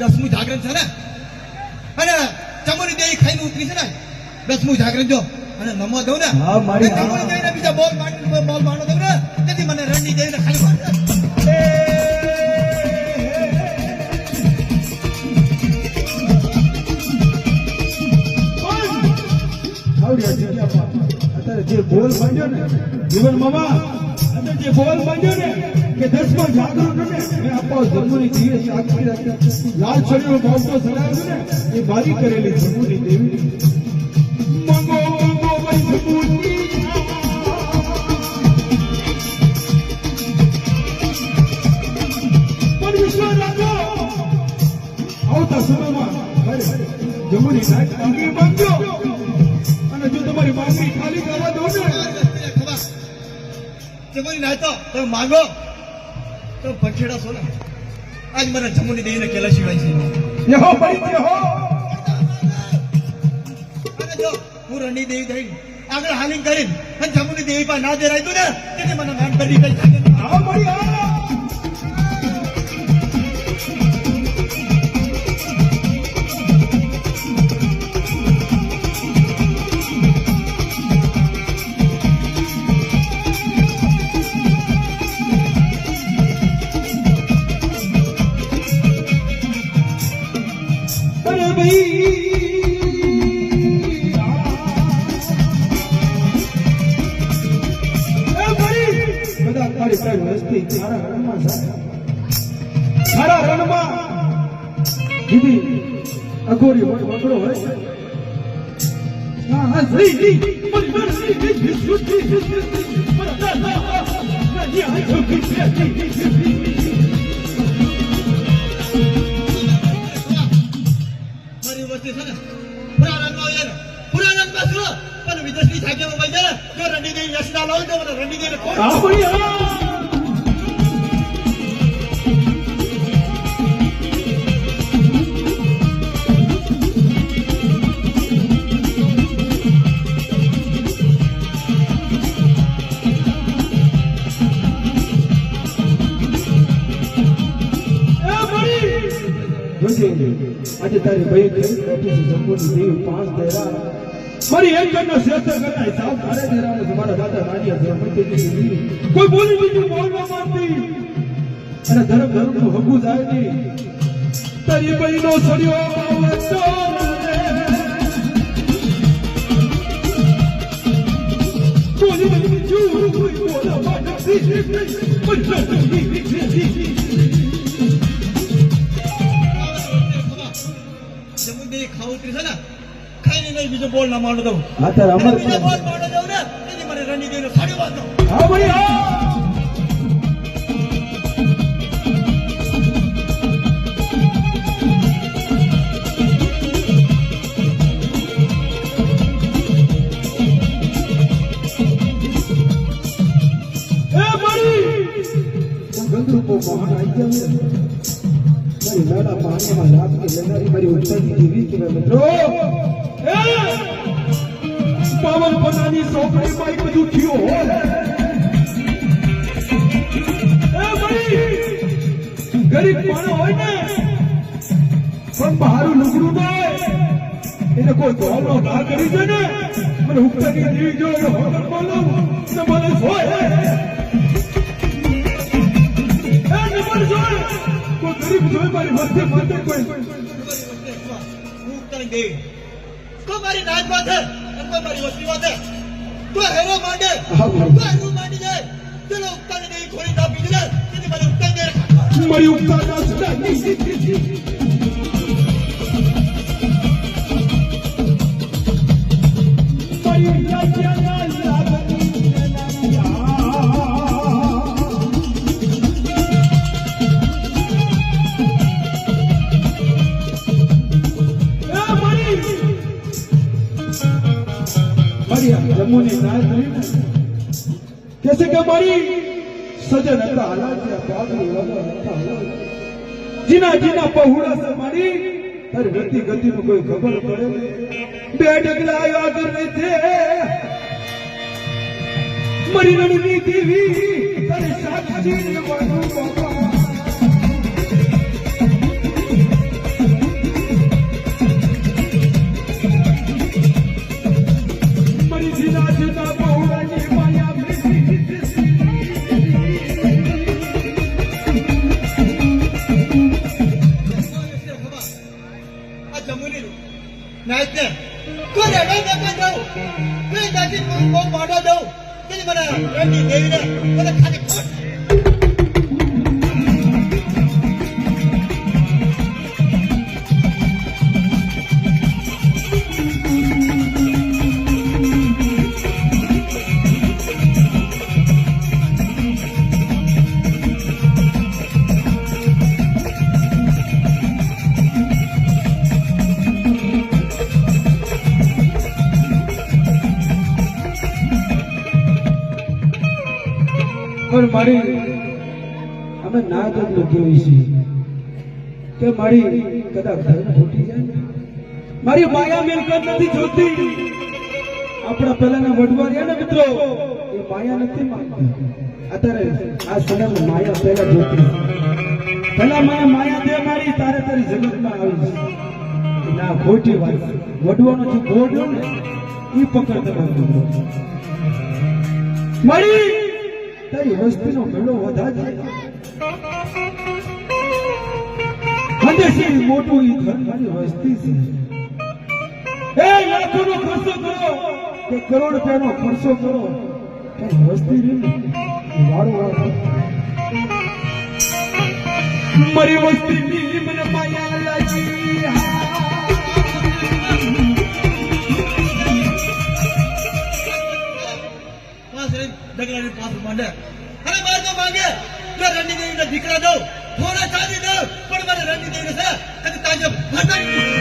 દસમું જાગરણ છે ને? અને ચમુરી દેવી ખાઈને ઉતરી છે ને? દસમું જાગરણ જો અને નમો દઉં ને? બીજા બોલ બોલ માંડો દઉં ને? તેથી મને રણની દેવીને ખાલી આવડી આ જગ્યામાં અત્યારે જે બોલ બાંધ્યો ને, જીવન મામા અત્યારે જે બોલ બાંધ્યો ને, કે દસમા જાગરણ ને મેં આપવા જમુની ધીરે સાક્ષી રાખી લાલ છરીનો બાવટો ચડાવ્યો ને, એ બારી કરેલી જમુની દેવી મંગો મંગો રાખો આવતા સમયમાં, અરે સાહેબ નાક ચમુરી ના તો તમે માંગો. તો પંખેડા છો ને. આજ મને જમુની દેવીને કેલા સિવાય છે. યહો પડી યહો અને જો હું રણી દેવી થઈ આગળ હાલિંગ કરીને અને જમુની દેવી પાસે ના દેરાય તું ને તેથી મને નામ કરી કઈ આવો પડી આવો. તારી તારી વસ્તી મારા રણમાં જાય મારા રણમાં દીદી અઘોરી હોય વગડો હોય. હા હા સહી સહી પણ પણ સહી સહી વિશુદ્ધિ પણ ના ના ના આ જો મારી વસ્તી આજે તારી ભાઈ દેરા મારી એક કન્યા શ્રેષ્ઠ કન્યા સાવ તારે દેરા ને તમારા દાદા નાડિયા ધર્મ કોઈ બોલી બીજું બોલવા માંગતી. અને ધર્મ ધર્મનું હગું જાય નહીં તારી બહેનો સળિયો આવે તો બોલી ખાવું છે ને? ખાઈને નહીં બીજો બોલ ના માંડો દઉં. હા તારે અમર બીજો બોલ માંડો દઉં ને તેથી મને રણની દેવીને સાડી બાંધો. હા ભાઈ હા. એ મારી ગંદરૂપો મહાન ગયા લાડા પાણીમાં લાગ કે હોય ગરીબ માણસ હોય ને, પણ બહારું લુગડું હોય એને કોઈ ગોળો ના કરી દે ને મને ઉપરની દેવી જો એ હોટલ બોલો ને મને જોય જોઈ મારી મધ્ય માથે કોઈ. હું ઉત્તરની દેવી મારી નાચ બાંધે અને કોઈ મારી વસ્તી બાંધે કોઈ હેરો માંડે. હા, હેરો માંડી જાય. ચલો ઉત્તરની દેવી ખોલી ના પીધી તેથી મને ઉત્તરની દેવી મારી ઉપકાર ના સુધારી મારી દરિયા જમ્મુની નાય કરીને કેસે કે મારી સજન હતા જીના જીના પહોળા સે મારી. તારી ગતિ ગતિ નું કોઈ ખબર પડે બે ડગલા આવ્યા કરે છે મરી નડી દેવી તારી સાક્ષી વાળું બાબા આ જમુની નાઈટ ને તું રેડો માડો દઉં? દેવીને મને ખાલી ખોટ. પણ મારી અમે ના જ કેવી છીએ કે મારી કદાચ ધર્મ ફૂટી જાય. મારી માયા મિલકત નથી જોતી. આપણા પહેલાના વડવા રહ્યા ને મિત્રો, એ માયા નથી માંગતી અત્યારે આ સમયમાં માયા પહેલા જોતી. પહેલા માયા માયા દે મારી તારે તારી જગતમાં આવી ના ખોટી વાત વડવાનો જે ગોડ્યો ને, એ પકડ તમારો. મારી તારી વસ્તીનો મેળો વધારે હંદેશી મોટું ઈ ઘર મારી વસ્તી છે. એ લાખોનો ખર્ચો કરો. કે કરોડ રૂપિયાનો ખર્ચો કરો. પણ વસ્તી રહી ને વારો વારો મારી વસ્તીની મને માયા માફી માંડે અને મારે તો માંગે. જો રણની દેવીના દીકરા દઉં. થોડા ચાંદી દઉં. પણ મારે રણની દેવીને છે. તાજે ભટક